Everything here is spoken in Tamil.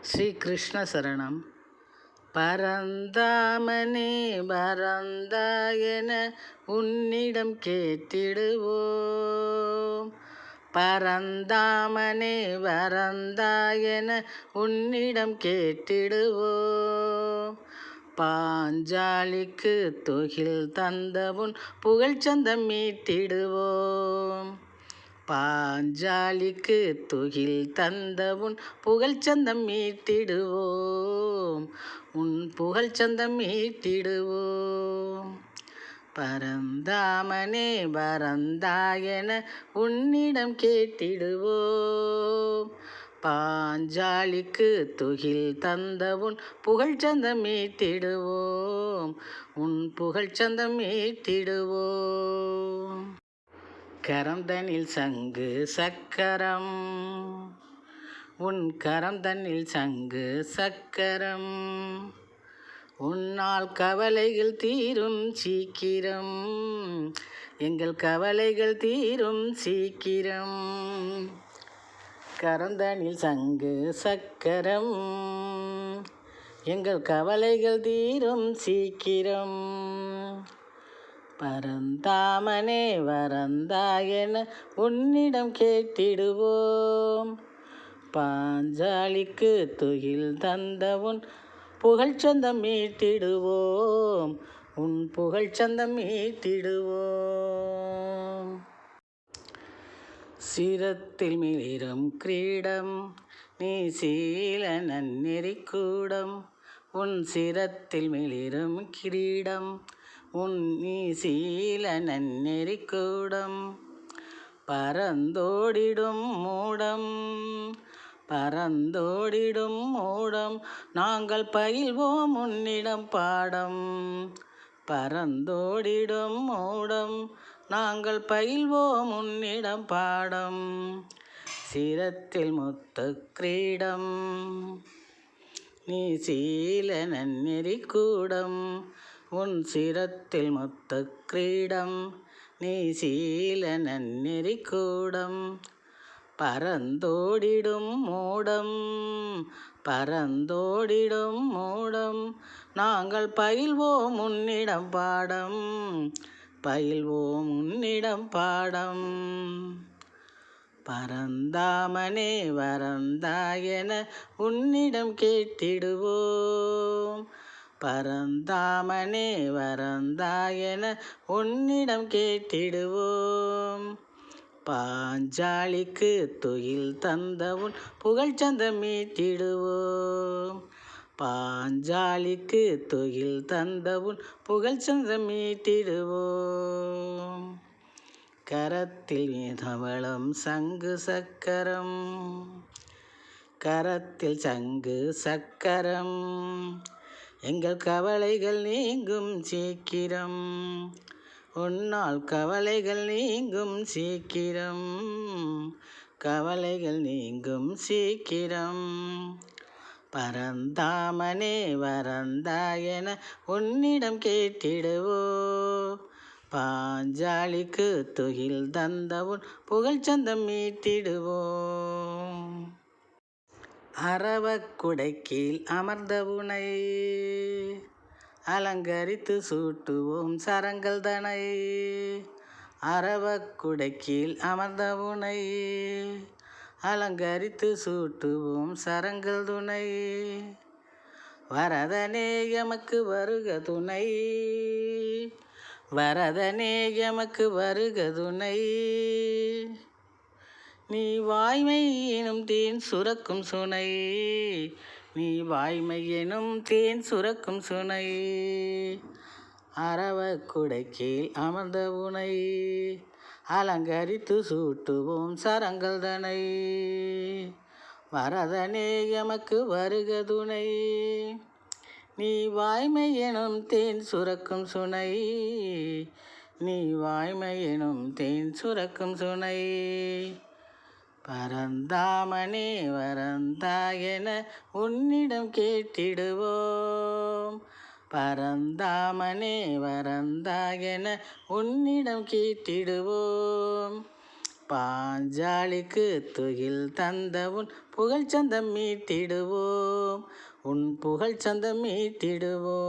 ஸ்ரீகிருஷ்ண சரணம் பரந்தாமனே பரந்தாயன உன்னிடம் கேட்டிடுவோம். பரந்தாமனே பரந்தாயன உன்னிடம் கேட்டிடுவோம். பாஞ்சாலிக்கு தொகில் தந்தவுன் புகழ்ச்சந்தம் மீட்டிடுவோம். பாஞ்சாலிக்கு துகில் தந்த தந்தவுன் புகழ்ச்சந்தம் மீட்டிடுவோம். உன் புகழ்ச்சந்தம் மீட்டிடுவோம். பரந்தாமனே பரந்தாயன உன்னிடம் கேட்டிடுவோம். பாஞ்சாலிக்கு துகில் தந்த தந்தவுன் புகழ்ச்சந்தம் மீட்டிடுவோம். உன் புகழ்ச்சந்தம் மீட்டிடுவோம். கரம் தனில் சங்கு சக்கரம். உன் கரம் தன்னில் சங்கு சக்கரம். உன்னால் கவலைகள் தீரும் சீக்கிரம். எங்கள் கவலைகள் தீரும் சீக்கிரம். கரந்தனில் சங்கு சக்கரம். எங்கள் கவலைகள் தீரும் சீக்கிரம். பரந்தாமனே வரந்தாயன உன்னிடம் கேட்டிடுவோம். பாஞ்சாலிக்கு துகில் தந்தவுன் புகழ்ச்சந்தம் மீட்டிடுவோம். உன் புகழ்ச்சந்தம் மீட்டிடுவோம். சிரத்தில் மிளிரும் கிரீடம் நீ சீல நன்னெறிக்கூடம் உன் சிரத்தில் மிளிரும் கிரீடம் உன்னி நீ சீல நன்னெறிக்கூடம் பரந்தோடிடும் மூடம் பரந்தோடிடும் மூடம். நாங்கள் பயில்வோம் உன்னிடம் பாடம் பரந்தோடிடும் மூடம். நாங்கள் பயில்வோம் உன்னிடம் பாடம் சிரத்தில் முத்து கிரீடம். நீ சீல நன்னெறி கூடம் உன் சிரத்தில் முத்து கிரீடம் நீ சீல நன்னெறி கூடம். பரந்தோடிடும் மூடம் பரந்தோடிடும் மூடம். நாங்கள் பயில்வோம் உன்னிடம் பாடம் பயில்வோம் உன்னிடம் பாடம். பரந்தாமனே வரந்தாயன உன்னிடம் கேட்டிடுவோம். பரந்தாமனே வரந்தாயன உன்னிடம் கேட்டிடுவோம். பாஞ்சாலிக்கு துயில் தந்தவுன் புகழ்ச்சந்தம் மீட்டிடுவோம். பாஞ்சாலிக்கு துயில் தந்தவுன் புகழ்ச்சந்தம் மீட்டிடுவோம். கரத்தில் மீதவளம் சங்கு சக்கரம். கரத்தில் சங்கு சக்கரம். எங்கள் கவலைகள் நீங்கும் சீக்கிரம். உன்னால் கவலைகள் நீங்கும் சீக்கிரம். கவலைகள் நீங்கும் சீக்கிரம். பரந்தாமனே வரந்தாயன உன்னிடம் கேட்டிடுவோ. பாஞ்சாலிக்கு துகில் தந்தவுன் புகழ்ச்சந்தம் மீட்டிடுவோம் அறவக்குடை அரவக்குடைக்கீழ் அமர்ந்தவுனை அலங்கரித்து சூட்டுவோம் சரங்கள் தனை. அறவக்குடை அரவக்குடைக்கீழ் அமர்ந்தவுனை அலங்கரித்து சூட்டுவோம் சரங்கள் துணை. வரதனே எமக்கு வருக துணை. வரதனே எமக்கு வருக துணை. நீ வாய்மை எனும் தேன் சுரக்கும் சுனை. நீ வாய்மை எனும் தேன் சுரக்கும் சுனை. அரவ குடைக்கீழ் அமர்ந்த உனை. அலங்கரித்து சூட்டுவோம் சரங்கள் தனை. வரதனே எமக்கு வருக துணை நீ வாய்மை எனும் தேன் சுரக்கும் சுனை. நீ வாய்மை எனும் தேன் சுரக்கும் சுனை. பரந்தாமனே வரந்தாயன உன்னிடம் கேட்டிடுவோம். பரந்தாமனே வரந்தாயன உன்னிடம் கேட்டிடுவோம். பாஞ்சாலிக்கு துகில் தந்த உன் புகழ் சந்தம் மீட்டிடுவோம். உன் புகழ் சந்தம் மீட்டிடுவோம்.